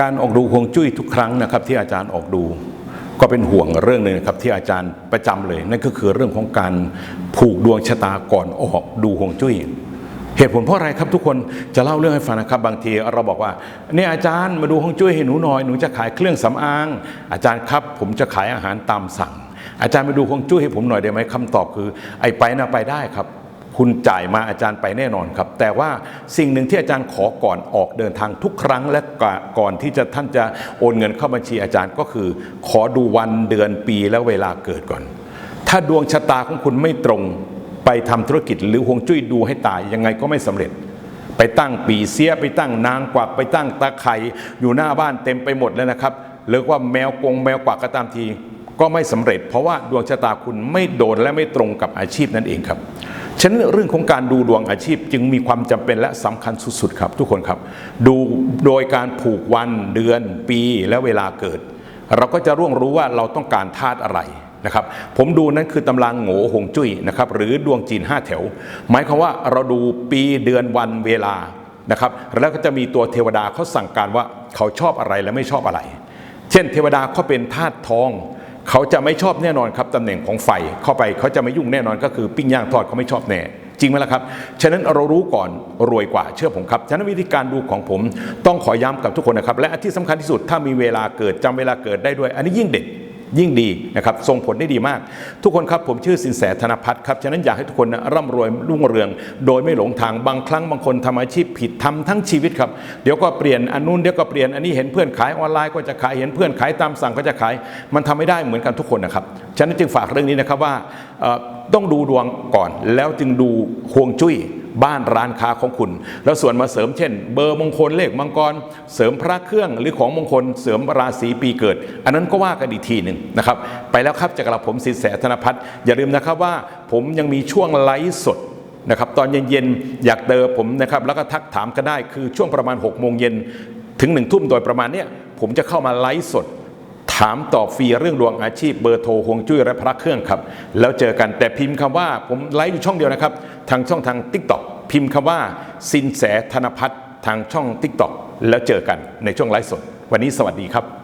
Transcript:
การออกดูฮวงจุ้ยทุกครั้งนะครับ ที่อาจารย์ออกดู ก็เป็นห่วงเรื่องหนึ่งครับที่อาจารย์ประจำเลย นั่นก็คือเรื่องของการผูกดวงชะตาก่อนออกดูฮวงจุ้ยเหตุผลเพราะอะไรครับทุกคนจะเล่าเรื่องให้ฟังนะครับ บางทีเราบอกว่าเนี่ยอาจารย์มาดูฮวงจุ้ยให้หนูหน่อยหนูจะขายเครื่องสำอาง อาจารย์ครับ ผมจะขายอาหารตามสั่ง อาจารย์มาดูฮวงจุ้ยให้ผมหน่อยได้ไหมคำตอบคือ ไอ้ไปนะไปได้ครับ คุณจ่ายมาอาจารย์ไปแน่นอนครับ แต่ว่าสิ่งหนึ่งที่อาจารย์ขอก่อนออกเดินทางทุกครั้งและก่อนที่จะท่านจะโอนเงินเข้าบัญชีอาจารย์ก็คือ ขอดูวันเดือนปีและเวลาเกิดก่อน ถ้าดวงชะตาของคุณไม่ตรงไปทำธุรกิจหรือฮวงจุ้ยดูให้ตายยังไงก็ไม่สำเร็จ ไปตั้งปีเสียไปตั้งนางกวักไปตั้งตาไข่อยู่หน้าบ้านเต็มไปหมดแล้วนะครับหรือว่าแมวกงแมวกวักก็ตามทีก็ไม่สำเร็จ เพราะว่าดวงชะตาคุณไม่โดนและไม่ตรงกับอาชีพนั่นเองครับ ฉะนั้นเรื่องของการดูดวงอาชีพจึงมีความจำเป็นและสำคัญสุดๆครับ ทุกคนครับ ดูโดยการผูกวันเดือนปีและเวลาเกิด เราก็จะร่วงรู้ว่าเราต้องการธาตุอะไรนะครับผมดูนั้นคือตำรางโง่หงจุ้ยนะครับหรือดวงจีน 5 แถว หมายความว่าเราดูปีเดือนวันเวลานะครับแล้วก็จะมีตัวเทวดาเขาสั่งการว่าเขาชอบอะไรและไม่ชอบอะไร เช่น เทวดาเขาเป็นธาตุทอง เขาจะไม่ชอบแน่นอนครับตำแหน่งของไฟเข้าไปเขาจะไม่ยุ่งแน่นอนก็คือปิ้งย่างทอดเขาไม่ชอบแน่จริงไหมล่ะครับ ฉะนั้นเรารู้ก่อนรวยกว่าเชื่อผมครับ ฉะนั้นวิธีการดูของผมต้องขอย้ำกับทุกคนนะครับ และที่สำคัญที่สุดถ้ามีเวลาเกิดจำเวลาเกิดได้ด้วย อันนี้ยิ่งเด็ด ยิ่งดีนะครับส่งผลได้ดีมาก ทุกคนครับผมชื่อสินแสธนพัฒน์ครับฉะนั้นอยากให้ทุกคนนะร่ำรวยรุ่งเรือง โดยไม่หลงทางบางครั้งบางคนทำอาชีพผิดทำทั้งชีวิตครับเดี๋ยวก็เปลี่ยนอันนู้นเดี๋ยวก็เปลี่ยนอันนี้เห็นเพื่อนขายออนไลน์ก็จะขายเห็นเพื่อนขายตามสั่งก็จะขายมันทำไม่ได้เหมือนกันทุกคนนะครับฉะนั้นจึงฝากเรื่องนี้นะครับว่าต้องดูดวงก่อนแล้วจึงดูฮวงจุ้ย บ้านร้านค้าของคุณ แล้วส่วนมาเสริมเช่น เบอร์มงคลเลขมังกร เสริมพระเครื่องหรือของมงคลเสริมราศีปีเกิด อันนั้นก็ว่ากันอีกทีหนึ่งนะครับ ไปแล้วครับจากกระผมสินแสธนพัฒน์อย่าลืมนะครับว่าผมยังมีช่วงไลฟ์สดนะครับตอนเย็นๆอยากเจอผมนะครับแล้วก็ทักถามกันได้คือช่วงประมาณ6กโมงเย็นถึง1นึ่ทุ่มโดยประมาณเนี้ยผมจะเข้ามาไลฟ์สด ถามตอบฟรีเรื่องดวงอาชีพเบอร์โทรฮวงจุ้ยและพระเครื่องครับ แล้วเจอกันแต่พิมพ์คำว่าผมไลฟ์อยู่ช่องเดียวนะครับ ทางช่องทาง t ิ k t o k พิมพ์คำว่าสินแสธนพัฒน์ทางช่อง t ิ k t o k แล้วเจอกันในช่วงไลฟ์สด วันนี้สวัสดีครับ